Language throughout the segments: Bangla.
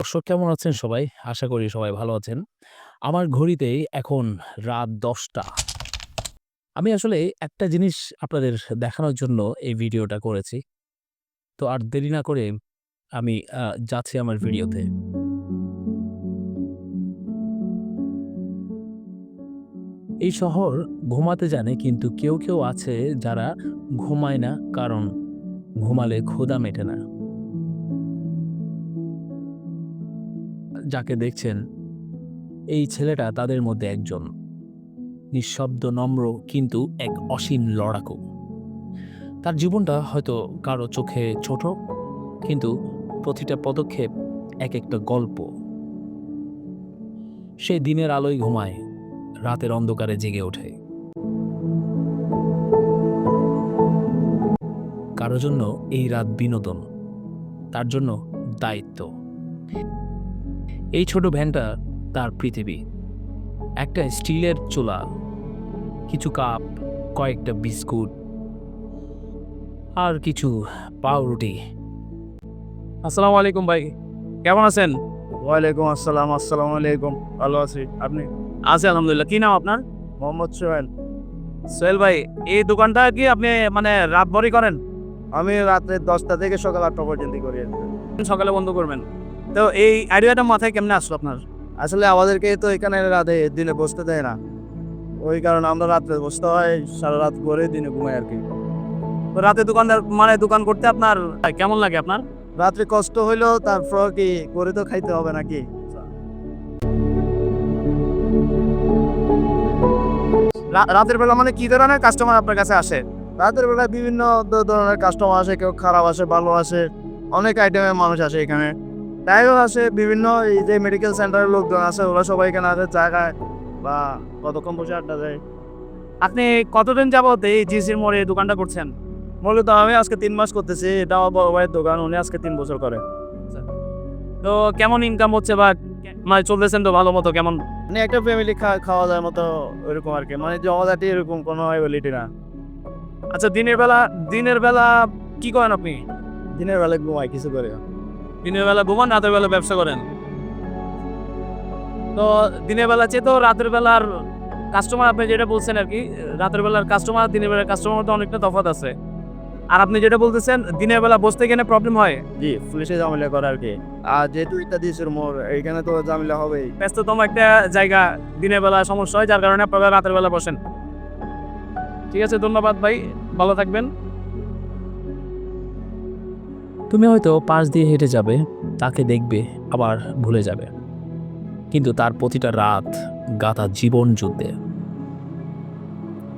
দর্শক কেমন আছেন সবাই? আশা করি সবাই ভালো আছেন। আমার ঘড়িতে এখন রাত ১০টা। আমি আসলে একটা জিনিস আপনাদের দেখানোর জন্য এই ভিডিওটা করেছি। তো আর দেরি না করে আমি যাচ্ছি আমার ভিডিওতে। এই শহর ঘুমাতে জানে কিন্তু কেউ, কেউ আছে যারা ঘুমায় না কারণ ঘুমালে ক্ষুধা মেটে না। যাকে দেখছেন এই ছেলেটা তাদের মধ্যে একজন। নিঃশব্দ নম্র কিন্তু এক অসীম লড়াকু। তার জীবনটা হয়তো কারও চোখে ছোট কিন্তু প্রতিটা পদক্ষেপ এক একটা গল্প। সে দিনের আলোয় ঘুমায়, রাতের অন্ধকারে জেগে ওঠে। কারও জন্য এই রাত বিনোদন, তার জন্য দায়িত্ব। এই ছোট ভ্যানটা তার পৃথিবী। একটা স্টিলের চুলা, কিছু কাপ, কয়েকটা বিস্কুট আর কিছু পাউরুটি। আসসালামু আলাইকুম ভাই। কেমন আছেন? ওয়ালাইকুম আসসালাম, আসসালামু আলাইকুম। ভালো আছি। আপনি? আছি আলহামদুলিল্লাহ। কি নাম আপনার? মোহাম্মদ সোহেল। সোহেল ভাই, এই দোকানটা কি আপনি মানে রাতভরই করেন? আমি রাত্রে ১০টা থেকে সকাল ৮টা পর্যন্ত করি সকালে বন্ধ করবেন। তো এই আইডিয়াটা মাথায় কেমনে আসলো আপনার? আসলে আমাদেরকে তো এখানে রাতে দিনে বসতে দেয় না। ওই কারণে আমরা রাত্রে বসতে হয়, সারা রাত করে দিনে ঘুমাই আরকি। তো রাতে দোকানদার মানে দোকান করতে আপনার কেমন লাগে আপনার? রাত্রে কষ্ট হইলেও তারপর কি করে তো খাইতে হবে নাকি? রাতের বেলা মানে কি ধরনের কাস্টমার আপনার কাছে আসে? রাতের বেলায় বিভিন্ন ধরনের কাস্টমার আসে, কেউ খারাপ আসে, ভালো আসে। অনেক আইটেমের মানুষ আসে এখানে। তাইও আসে বিভিন্ন এই যে মেডিকেল সেন্টারের লোকজন আছে ওরা সবাই এখানে আসে চা খায় বা কতক্ষণ বসে আড্ডা দেয়। আপনি কতদিন যাবত এই জিসির মোড়ে এই দোকানটা করছেন? মূলত আমি আজকে তিন মাস করতেছি। এটা আমার বড় ভাইয়ের দোকান। উনি আজকে তিন বছর করে। তো কেমন ইনকাম হচ্ছে বা মানে চলতেছেন তো ভালো মতো কেমন? মানে একটা ফ্যামিলি খাওয়া যায় মতো ওইরকম আর কি মানে জমাজাটি এরকম কোনো এবিলিটি না। আচ্ছা দিনের বেলা দিনের বেলা কি করেন আপনি? দিনের বেলায় ঘুমাই কিছু করে। দিনের বেলা ঘুমান, রাতের বেলা ব্যবসা করেন। তো দিনের বেলা চেয়ে তো রাতের বেলার কাস্টমার আপনি যেটা বলছেন আর কি রাতের বেলার কাস্টমার দিনের বেলার কাস্টমার মধ্যে অনেকটা তফাৎ আছে। আর আপনি যেটা বলতেছেন দিনের বেলা বসতে গেলে প্রবলেম হয়। জি, পুলিশে ঝামেলা করে আরকি। আর যেহেতু এটা দিশের মোড় এইখানে তো ঝামেলা হবেই। ব্যস্ততম একটা জায়গা, দিনের বেলা সমস্যা হয় যার কারণে আপনারা রাতের বেলা বসেন। ঠিক আছে ধন্যবাদ ভাই, ভালো থাকবেন। তুমি হয়তো পাশ দিয়ে হেঁটে যাবে, তাকে দেখবে, আবার ভুলে যাবে। কিন্তু তার প্রতিটা রাত গাঁথা জীবন যুদ্ধে।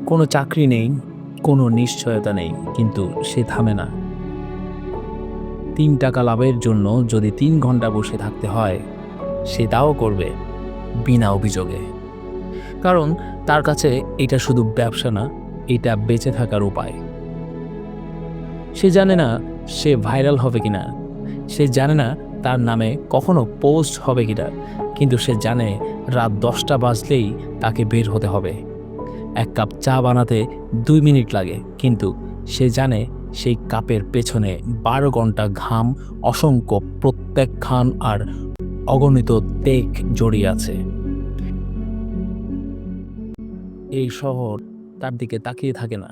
কোনো চাকরি নেই, কোনো নিশ্চয়তা নেই, কিন্তু সে থামে না। তিন টাকা লাভের জন্য যদি তিন ঘণ্টা বসে থাকতে হয়, সে তাও করবে বিনা অভিযোগে। কারণ তার কাছে এটা শুধু ব্যবসা না, এটা বেঁচে থাকার উপায়। সে জানে না সে ভাইরাল হবে কিনা, সে জানে না তার নামে কখনো পোস্ট হবে কিনা, কিন্তু সে জানে রাত ১০টা বাজলেই তাকে বের হতে হবে। এক কাপ চা বানাতে দুই মিনিট লাগে, কিন্তু সে জানে সেই কাপের পেছনে ১২ ঘণ্টা ঘাম, অসংখ্য প্রত্যাখ্যান আর অগণিত ত্যাগ জড়িয়ে আছে। এই শহর তার দিকে তাকিয়ে থাকে না।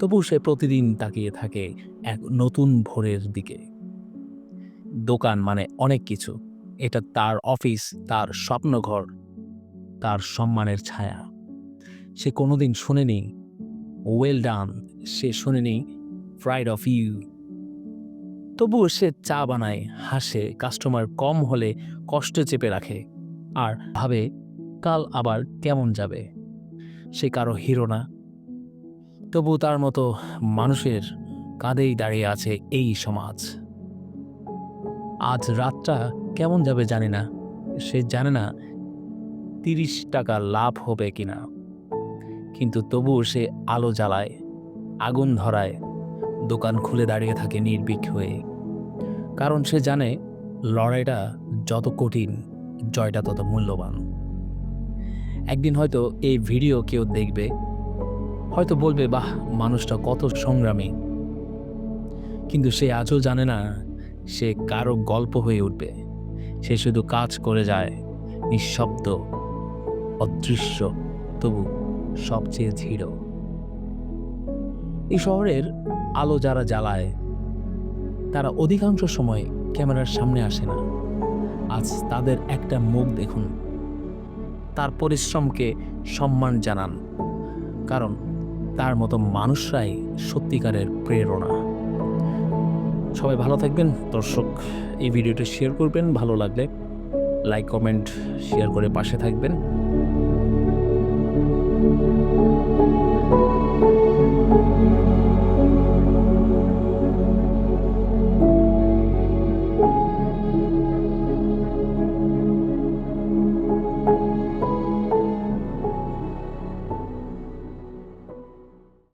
তবু সে প্রতিদিন তাকিয়ে থাকে এক নতুন ভোরের দিকে। দোকান মানে অনেক কিছু। এটা তার অফিস, তার স্বপ্নঘর, তার সম্মানের ছায়া। সে কোনোদিন শোনেনি ওয়েল ডান, সে শোনেনি প্রাইড অফ ইউ। তবুও সে চা বানায়, হাসে, কাস্টমার কম হলে কষ্ট চেপে রাখে আর ভাবে কাল আবার কেমন যাবে। সে কারও হিরো না। তবু তার মতো মানুষের কাঁধেই দাঁড়িয়ে আছে এই সমাজ। আজ রাতটা কেমন যাবে জানি না। সে জানে না ৩০ টাকা লাভ হবে কিনা। কিন্তু তবুও সে আলো জ্বালায়, আগুন ধরায়, দোকান খুলে দাঁড়িয়ে থাকে নির্ভীক হয়ে। কারণ সে জানে লড়াইটা যত কঠিন, জয়টা তত মূল্যবান। একদিন হয়তো এই ভিডিও কেউ দেখবে, হয়তো বলবে, বাহ! মানুষটা কত সংগ্রামী। কিন্তু সে আজও জানে না সে কারও গল্প হয়ে উঠবে। সে শুধু কাজ করে যায়, নিঃশব্দ, অদৃশ্য, তবু সবচেয়ে ধীর এই শহরের আলো যারা জ্বালায়, তারা অধিকাংশ সময় ক্যামেরার সামনে আসে না আজ তাদের একটা মুখ দেখুন তার পরিশ্রমকে সম্মান জানান কারণ তার মতো মানুষরাই সত্যিকারের প্রেরণা। সবাই ভালো থাকবেন। দর্শক, এই ভিডিওটা শেয়ার করবেন। ভালো লাগলে লাইক কমেন্ট শেয়ার করে পাশে থাকবেন। thank you